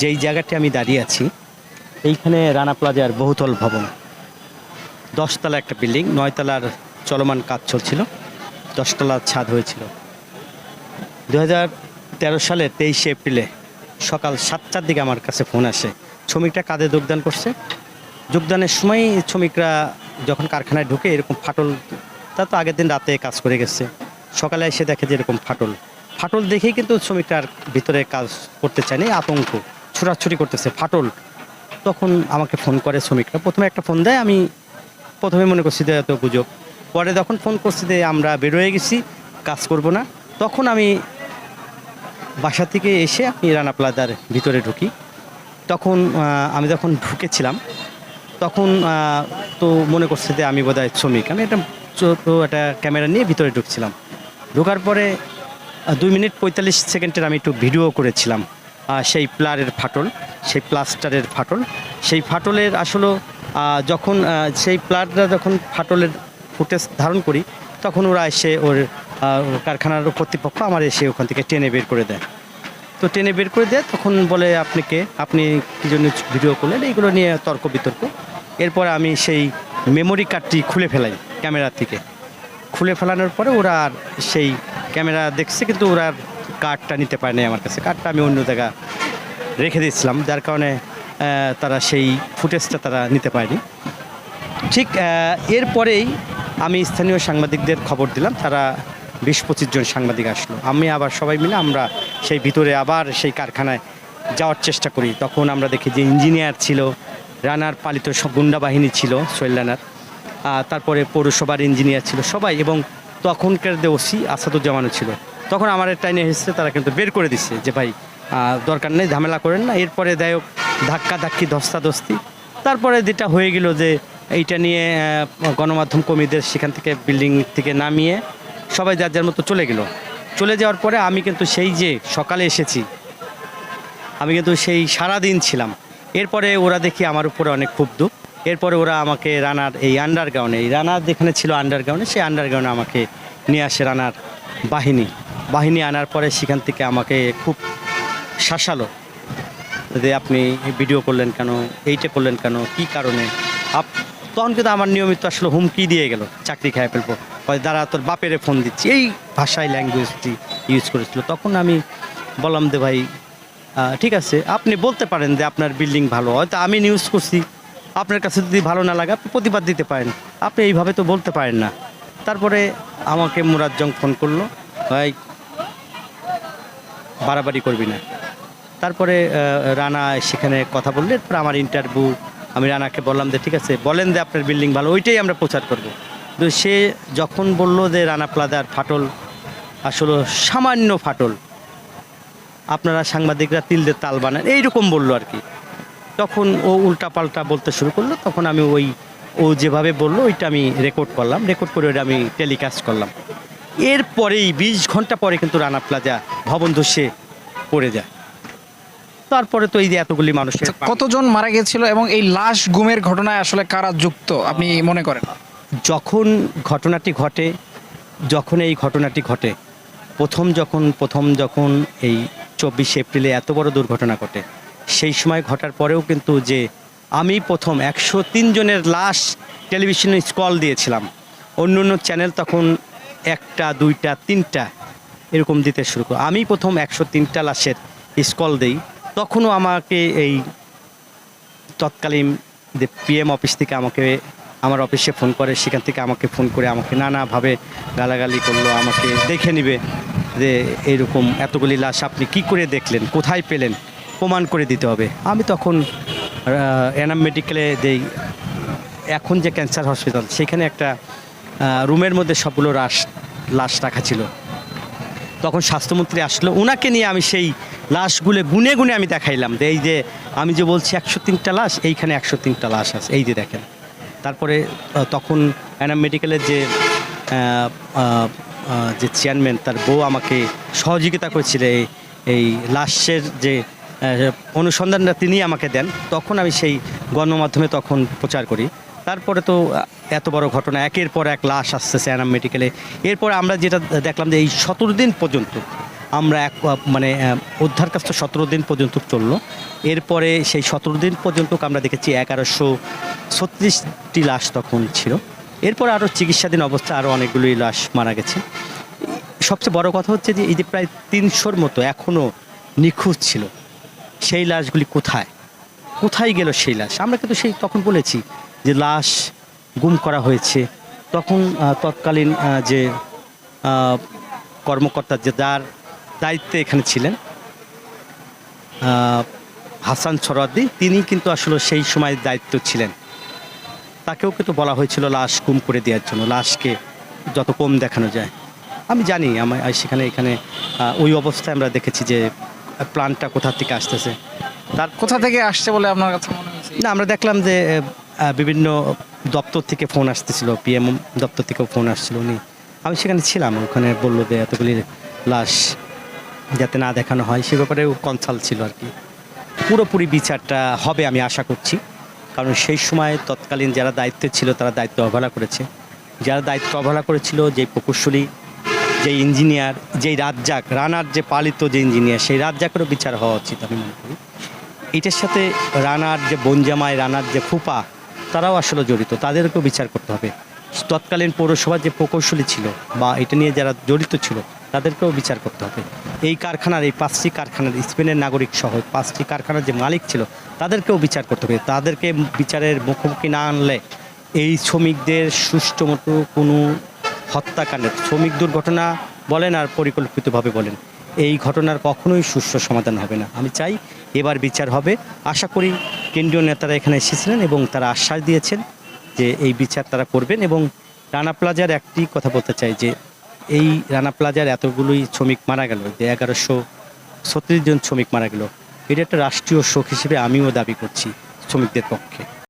যেই জায়গাটি আমি দাঁড়িয়ে আছি, এইখানে রানা প্লাজার বহুতল ভবন। দশতলা একটা বিল্ডিং, নয়তলার চলমান কাজ চলছিল দশতলার ছাদ হয়েছিল। দু হাজার তেরো সালের তেইশে এপ্রিলে সকাল সাতটার দিকে আমার কাছে ফোন আসে, শ্রমিকরা কাজে যোগদান করছে। যোগদানের সময় শ্রমিকরা যখন কারখানায় ঢুকে এরকম ফাটল, তা তো আগের দিন রাতে কাজ করে গেছে। সকালে এসে দেখে যে এরকম ফাটল। ফাটল দেখেই কিন্তু শ্রমিকরা ভিতরে কাজ করতে চায়নি, আতঙ্ক। ছোটাছুটি করতেছে, ফাটল। তখন আমাকে ফোন করে শ্রমিকরা। প্রথমে একটা ফোন দেয়, আমি প্রথমে মনে করছি যে এত গুজব। পরে যখন ফোন করছি যে আমরা বেরোয় গেছি, কাজ করব না, তখন আমি বাসা থেকে এসে আমি রানা প্লাজার ভিতরে ঢুকি। তখন আমি যখন ঢুকেছিলাম, তখন তো মনে করছে যে আমি বোধহয় শ্রমিক। আমি একটা ছোটো একটা ক্যামেরা নিয়ে ভিতরে ঢুকছিলাম। ঢোকার পরে দুই মিনিট পঁয়তাল্লিশ সেকেন্ডের আমি একটু ভিডিও করেছিলাম। সেই প্লারের ফাটল, সেই প্লাস্টারের ফাটল। সেই ফাটলের আসলে যখন সেই প্লারটা যখন ফাটলের ফুটেজ ধারণ করি, তখন ওরা এসে ওর কারখানার কর্তৃপক্ষ আমার এসে ওখান থেকে টেনে বের করে দেয়। তো টেনে বের করে দেয়, তখন বলে আপনি কে আপনি কী জন্য ভিডিও করলেন? এইগুলো নিয়ে তর্ক বিতর্ক। এরপর আমি সেই মেমোরি কার্ডটি খুলে ফেলাই ক্যামেরা থেকে। খুলে ফেলানোর পরে ওরা আর সেই ক্যামেরা দেখছে, কিন্তু ওরা কার্ডটা নিতে পারেনি আমার কাছে। কার্ডটা আমি অন্য জায়গা রেখে দিয়েছিলাম, যার কারণে তারা সেই ফুটেজটা তারা নিতে পারেনি। ঠিক এরপরেই আমি স্থানীয় সাংবাদিকদের খবর দিলাম, তারা বিশ পঁচিশ জন সাংবাদিক আসলো। আমি আবার সবাই মিলে আমরা সেই ভিতরে আবার সেই কারখানায় যাওয়ার চেষ্টা করি। তখন আমরা দেখি যে ইঞ্জিনিয়ার ছিল, রানার পালিত সব গুন্ডা বাহিনী ছিল, সোহেল রানার তারপরে পৌরসভার ইঞ্জিনিয়ার ছিল সবাই এবং তখনকার ওসি আসাদুজ্জামানও ছিল। তখন আমার টাইনে এসেছে, তারা কিন্তু বের করে দিচ্ছে যে ভাই দরকার নেই, ঝামেলা করেন না। এরপরে দেয় ধাক্কা ধাক্কি, ধস্তাধস্তি। তারপরে যেটা হয়ে গেল যে এইটা নিয়ে গণমাধ্যম কর্মীদের সেখান থেকে বিল্ডিং থেকে নামিয়ে সবাই যার যার মতো চলে গেল। চলে যাওয়ার পরে আমি কিন্তু সেই যে সকালে এসেছি, আমি কিন্তু সেই সারা দিন ছিলাম। এরপরে ওরা দেখি আমার উপরে অনেক ক্ষুব্ধ এরপরে ওরা আমাকে রানার, এই আন্ডারগ্রাউন্ডে এই রানার যেখানে ছিল আন্ডারগ্রাউন্ডে সেই আন্ডারগ্রাউন্ডে আমাকে নিয়ে আসে রানার বাহিনী। বাহিনী আনার পরে সেখান থেকে আমাকে খুব শাসালো যে আপনি ভিডিও করলেন কেন, এইটা করলেন কেন, কি কারণে? আপ তখন কিন্তু আমার নিয়মিত আসলে হুমকি দিয়ে গেল, চাকরি খেয়ে ফেলব। দাঁড়া, তোর বাপেরে ফোন দিচ্ছি। এই ভাষায় ল্যাঙ্গুয়েজটি ইউজ করেছিল। তখন আমি বললাম যে, ভাই ঠিক আছে, আপনি বলতে পারেন যে আপনার বিল্ডিং ভালো। হয়তো আমি নিউজ করছি। আপনার কাছে যদি ভালো না লাগে, আপনি প্রতিবাদ দিতে পারেন। আপনি এইভাবে তো বলতে পারেন না। তারপরে আমাকে মুরাজ্জং ফোন করল, ভাই বাড়াবাড়ি করবি না। তারপরে রানা সেখানে কথা বললে এরপর আমার ইন্টারভিউ আমি রানাকে বললাম যে, ঠিক আছে, বলেন যে আপনার বিল্ডিং ভালো, ওইটাই আমরা প্রচার করব। তো সে যখন বলল যে, রানা প্লাজার ফাটল, আসলে সামান্য ফাটল, আপনারা সাংবাদিকরা তিলদের তাল বানান, এইরকম বলল আর কি। তখন ও উল্টাপাল্টা বলতে শুরু করল, তখন আমি ওই, ও যেভাবে বলল, ওইটা আমি রেকর্ড করলাম রেকর্ড করে ওটা আমি টেলিকাস্ট করলাম। এরপরেই বিশ ঘণ্টা পরে কিন্তু রানা প্লাজা ভবন ধসে পড়ে যায়। তারপরে তো এই যে এতগুলি মানুষের আচ্ছা, কতজন মারা গেছিল এবং এই লাশ গুমের ঘটনায় আসলে কারা যুক্ত আপনি মনে করেন? যখন ঘটনাটি ঘটে যখন এই ঘটনাটি ঘটে প্রথম যখন প্রথম যখন এই চব্বিশে এপ্রিলে এত বড় দুর্ঘটনা ঘটে সেই সময় ঘটার পরেও কিন্তু যে আমি প্রথম একশো তিন জনের লাশ টেলিভিশনে স্কল দিয়েছিলাম। অন্য অন্য চ্যানেল তখন একটা, দুইটা, তিনটা, এরকম দিতে শুরু করে। আমি প্রথম একশো তিনটা লাশের স্কল দেই। তখনও আমাকে এই তৎকালীন যে পিএম অফিস থেকে আমাকে, আমার অফিসে ফোন করে, সেখান থেকে আমাকে ফোন করে, আমাকে নানাভাবে গালাগালি করল, আমাকে দেখে নিবে যে এরকম এতগুলি লাশ আপনি কি করে দেখলেন, কোথায় পেলেন, প্রমাণ করে দিতে হবে। আমি তখন এনাম মেডিকেলে যেই এখন যে ক্যান্সার হসপিটাল সেখানে একটা রুমের মধ্যে সবগুলো লাশ লাশ রাখা ছিল। তখন স্বাস্থ্যমন্ত্রী আসলো। ওনাকে নিয়ে আমি সেই লাশগুলো গুনে গুনে আমি দেখাইলাম যে এই যে আমি যে বলছি একশো তিনটা লাশ, এইখানে একশো তিনটা লাশ আছে। এই যে দেখেন। তারপরে তখন অ্যানাম মেডিকেলের যে যে চেয়ারম্যান, তার বউ আমাকে সহযোগিতা করেছিল এই লাশের যে অনুসন্ধানটা তিনি আমাকে দেন। তখন আমি সেই গণমাধ্যমে তখন প্রচার করি। তারপরে তো এত বড় ঘটনা, একের পর এক লাশ আসছে অ্যানাম মেডিকেলে। এরপর আমরা যেটা দেখলাম যে এই সতেরো দিন পর্যন্ত আমরা এক মানে উদ্ধার কাজটা সতেরো দিন পর্যন্ত চলল। এরপরে সেই সতেরো দিন পর্যন্ত আমরা দেখেছি এগারোশো ছত্রিশটি লাশ তখন ছিল। এরপর আরও চিকিৎসাধীন অবস্থা আরও অনেকগুলি লাশ মারা গেছে। সবচেয়ে বড় কথা হচ্ছে যে, এই যে প্রায় তিনশোর মতো এখনও নিখোঁজ ছিল। সেই লাশগুলি কোথায়? কোথায় গেল সেই লাশ? আমরা কিন্তু সেই তখন বলেছি যে লাশ গুম করা হয়েছে তখন তৎকালীন যে কর্মকর্তা যে যার দায়িত্বে এখানে ছিলেন হাসান সরাদ্দি তিনি কিন্তু আসলে সেই সময় দায়িত্ব ছিলেন। তাকেও কিন্তু বলা হয়েছিল লাশ গুম করে দেওয়ার জন্য লাশকে যত কম দেখানো যায়। আমি জানি আমি সেখানে এখানে ওই অবস্থায় আমরা দেখেছি যে প্ল্যানটা কোথা থেকে আসতেছে। তার কোথা থেকে আসছে বলে আপনার কাছে মনে হয়েছে? না আমরা দেখলাম যে বিভিন্ন দপ্তর থেকে ফোন আসতেছিল পিএম দপ্তর থেকেও ফোন আসছিল উনি। আমি সেখানে ছিলাম, ওখানে বলল যে এতগুলি লাশ যাতে না দেখানো হয়, সে ব্যাপারেও কনসাল্ট ছিল আর কি। পুরোপুরি বিচারটা হবে আমি আশা করছি, কারণ সেই সময় তৎকালীন যারা দায়িত্বে ছিল, তারা দায়িত্ব অবহেলা করেছে। যারা দায়িত্ব অবহেলা করেছিল যে প্রকৌশলী যে ইঞ্জিনিয়ার যেই রাজ্জাক, রানার যে পালিত যে ইঞ্জিনিয়ার সেই রাজ্জাকেরও বিচার হওয়া উচিত আমি মনে করি। এটার সাথে রানার যে বনজামাই, রানার যে ফুপা তারাও আসলে জড়িত, তাদেরকেও বিচার করতে হবে। তৎকালীন পৌরসভার যে প্রকৌশলী ছিল বা এটা নিয়ে যারা জড়িত ছিল, তাদেরকেও বিচার করতে হবে। এই কারখানার, এই পাঁচটি কারখানার, স্পেনের নাগরিক সহ পাঁচটি কারখানার যে মালিক ছিল, তাদেরকেও বিচার করতে হবে। তাদেরকে বিচারের মুখোমুখি না আনলে এই শ্রমিকদের সুষ্ঠু মতো কোনো হত্যাকাণ্ডের, শ্রমিক দুর্ঘটনা বলেন আর পরিকল্পিতভাবে বলেন, এই ঘটনার কখনোই সুষ্ঠু সমাধান হবে না। আমি চাই এবার বিচার হবে। আশা করি কেন্দ্রীয় নেতারা এখানে এসেছিলেন এবং তারা আশ্বাস দিয়েছেন যে এই বিচার তারা করবেন এবং রানা প্লাজার একটি কথা বলতে চাই যে এই রানা প্লাজার এতগুলোই শ্রমিক মারা গেল, যে এগারোশো ছত্রিশ জন শ্রমিক মারা গেল। এটা একটা রাষ্ট্রীয় শোক হিসেবে আমিও দাবি করছি শ্রমিকদের পক্ষে।